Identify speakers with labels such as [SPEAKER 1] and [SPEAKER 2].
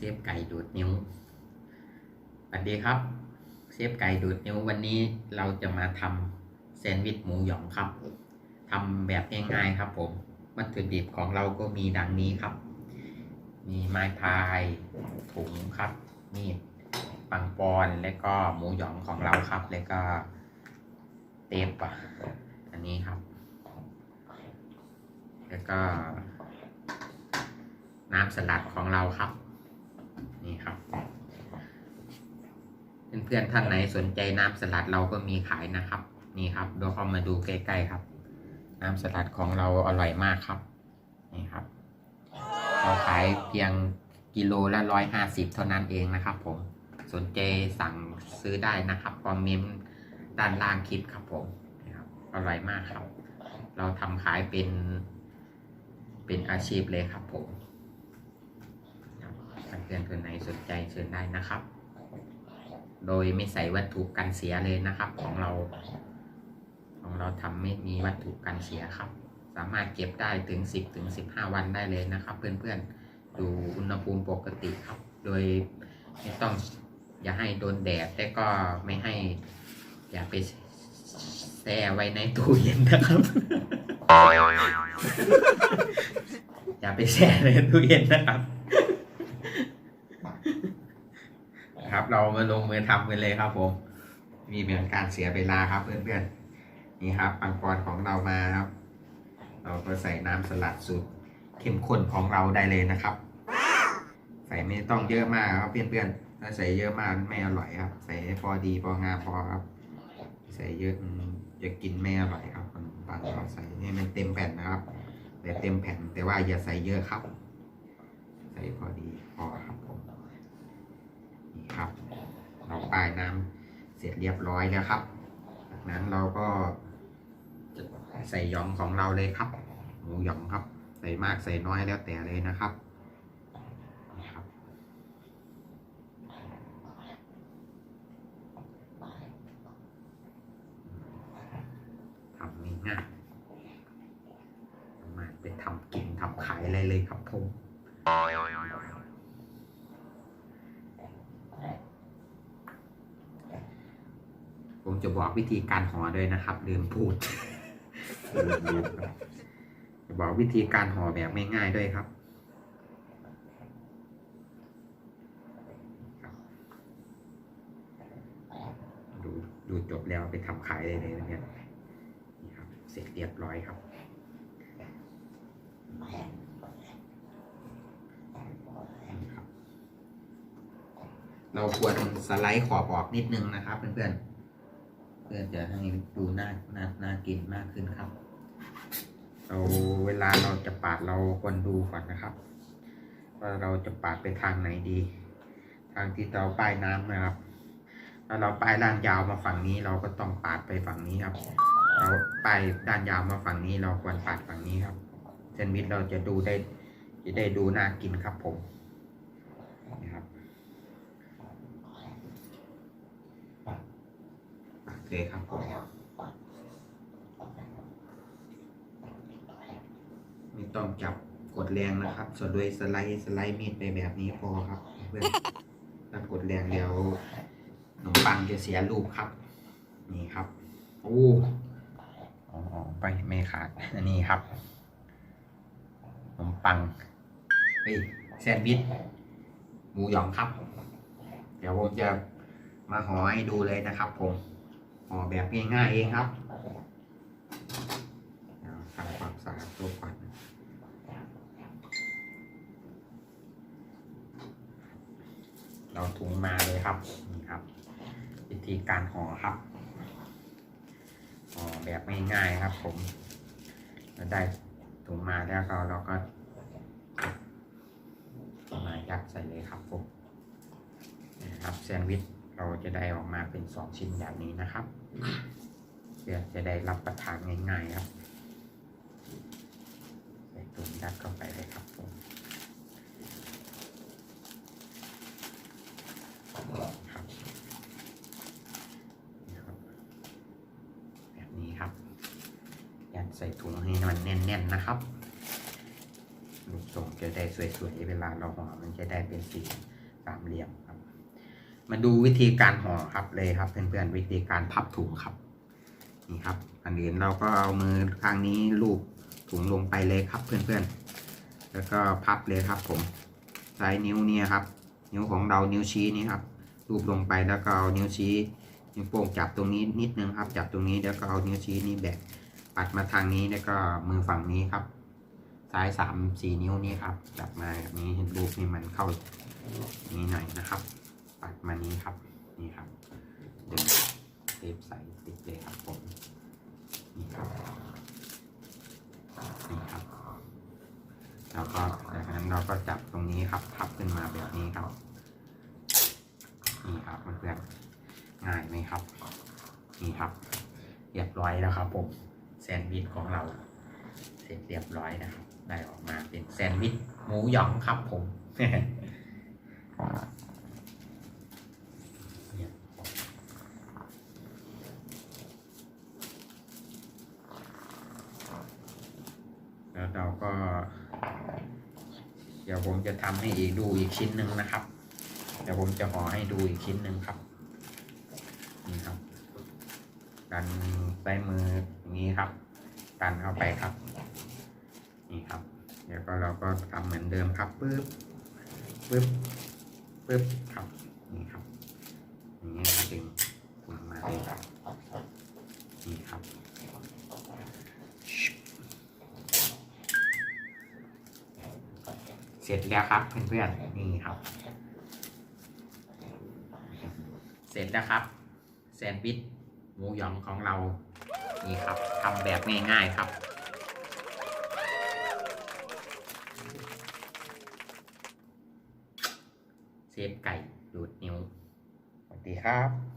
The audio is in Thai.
[SPEAKER 1] เซฟไก่ดูดนิ้วสวัสดีครับ เซฟไก่ดูดนิ้ววันนี้เราจะมาทำแซนด์วิชหมูหยองครับทำแบบง่ายๆครับผมวัตถุดิบของเราก็มีดังนี้ครับ มีไม้พายถุงครับมีดปังปอนและก็หมูหยองของเราครับ แล้วก็เทปอะอันนี้ครับ แล้วก็น้ำสลัดของเราครับ นี่ครับ เพื่อนๆท่านไหนสนใจน้ำสลัดเราก็มีขายนะครับ นี่ครับเดี๋ยวเข้ามาดูใกล้ๆครับ น้ำสลัดของเราอร่อยมากครับ นี่ครับ เราขายเพียงกิโลละร้อยห้าสิบเท่านั้นเองนะครับ ผมสนใจสั่งซื้อได้นะครับคอมเมนต์ด้านล่างคลิปครับผมนี่ครับอร่อยมากครับ เราทำขายเป็นเป็นอาชีพเลยครับผม เพื่อนคนไหนสนใจเชิญได้นะครับ โดยไม่ใส่วัตถุกันเสียเลยนะครับ ของเรา ของเราทำไม่มีวัตถุกันเสียครับ สามารถเก็บได้ถึง 10ถึง15 วันได้เลยนะครับ เพื่อนๆดูอุณหภูมิปกติครับ โดยไม่ต้องอย่าให้โดนแดดแต่ก็ไม่ให้ อย่าไปแช่ไว้ในตู้เย็นนะครับอย่าไปแช่ในตู้เย็นนะครับ ครับ เรามาลงมือทำกันเลยครับ ผมมีเหมือนการเสียเวลาครับ เพื่อนๆนี่ครับปังปอนของเรามาครับ เราก็ใส่น้ำสลัดสูตรเข้มข้นของเราได้เลยนะครับ ใส่ไม่ต้องเยอะมากครับเพื่อนๆถ้าใส่เยอะมากไม่อร่อยครับ ใส่พอดีพองามพอครับ ใส่เยอะอืมจะกินไม่อร่อยครับปังเราใส่ให้มันเต็มแผ่นนะครับแต่เต็มแผ่นแต่ว่าอย่าใส่เยอะครับ ใส่พอดีพอครับ ครับ เราป้ายน้ำเสร็จเรียบร้อยแล้วครับ จากนั้นเราก็จะใส่หยองของเราเลยครับ หมูหยองครับ ใส่มากใส่น้อยแล้วแต่เลยนะครับนะครับทำง่ายๆมาไปทำกินทำขายอะไรเลยครับผม ผม จะบอกวิธีการห่อด้วยนะครับลืมพูดลืมครับจะบอกวิธีการห่อแบบง่ายๆด้วยครับดูดูจบแล้วไปทำขายได้เลยนะเนี่ยนี่ครับ เสร็จเรียบร้อยครับนี่ครับเราควรสไลด์ขอบออกนิดนึงนะครับเพื่อนๆ เพื่อจะให้ดูน่าน่าน่ากินมากขึ้นครับ เราเวลาเราจะปาดเราควรดูก่อนนะครับ ว่าเราจะปาดไปทางไหนดี ทางที่เราป้ายน้ำนะครับ ถ้าเราป้ายด้านยาวมาฝั่งนี้ เราก็ต้องปาดไปฝั่งนี้ครับ เราป้ายด้านยาวมาฝั่งนี้ เราควรปาดฝั่งนี้ครับแซนด์วิชเราจะดูได้จะได้ดูน่ากินครับผมนะครับโอ เคครับผมไม่ต้องจับกดแรงนะครับ ส่วนด้วยสไลด์สไลด์มีดไปแบบนี้พอครับเพื่อนถ้ากดแรงเดี๋ยวขนมปังจะเสียรูปครับ นี่ครับโอ้อ๋อไปไม่ขาดอันนี้ครับขนมปังเฮ้ยแซนด์วิชหมูหยองครับ เดี๋ยวผมจะมาห่อให้ดูเลยนะครับผม ห่อแบบง่ายๆเองครับเดี๋ยวทำความสะอาดตัวก่อนเราถุงมาเลยครับนี่ครับ วิธีการห่อครับห่อแบบง่ายๆครับ ผมเราได้ถุงมาแล้วก็เราก็มายัดใส่เลยครับผมนะครับแซนด์วิช เราจะได้ออกมาเป็นสองชิ้นแบบนี้นะครับเพื่อจะได้รับประทานง่ายๆครับใส่ตุ่มยัดเข้าไปเลยครับผมครับแบบนี้ครับ ยัดใส่ถุงให้มันแน่นๆนะครับลูกทรงจะได้สวยๆเวลาเราห่อมันจะได้เป็นสีสามเหลี่ยม มาดูวิธีการห่อครับเลยครับเพื่อนๆวิธีการพับถุงครับ นี่ครับ อันอื่นเราก็เอามือข้างนี้ลูบถุงลงไปเลยครับเพื่อนๆ แล้วก็พับเลยครับผมใช้นิ้วเนี่ยครับ นิ้วของเรานิ้วชี้นี่ครับลูบลงไปแล้วก็เอานิ้วชี้นิ้วโป้งจับตรงนี้นิดนึงครับ จับตรงนี้แล้วก็เอานิ้วชี้นี่แบกปัดมาทางนี้แล้วก็มือฝั่งนี้ครับ ซ้ายสามสี่นิ้วนี้ครับ จับมาแบบนี้ลูกนี่มันเข้านี้หน่อยนะครับ ปัดมานี้ครับ นี่ครับดึงเทปใส่ติดเลยครับผม นี่ครับ นี่ครับ แล้วก็จากนั้นเราก็จับตรงนี้ครับ พับขึ้นมาแบบนี้ครับ นี่ครับเพื่อนๆง่ายไหมครับ นี่ครับ เรียบร้อยแล้วครับผมแซนด์วิชของเรา เสร็จเรียบร้อยนะครับ ได้ออกมาเป็นแซนด์วิชหมูหยองครับผม เนี่ยแล้ว เราก็ เดี๋ยวผมจะทำให้อีกดูอีกชิ้นหนึ่งนะครับ เดี๋ยวผมจะห่อให้ดูอีกชิ้นหนึ่งครับ นี่ครับ ดันใส่มืออย่างนี้ครับ ดันเข้าไปครับ นี่ครับ เดี๋ยวก็เราก็ทำเหมือนเดิมครับปึ๊บปึ๊บปึ๊บครับ นี่ครับ อย่างนี้เราดึงมาเลยครับนี่ครับ สร็จแล้วครับเพื่อนๆนี่ครับ เสร็จแล้วครับแซนด์วิชหมูหยองของเรานี่ครับทำแบบง่ายๆครับเซฟไก่ดูดนิ้วสวัสดีครับ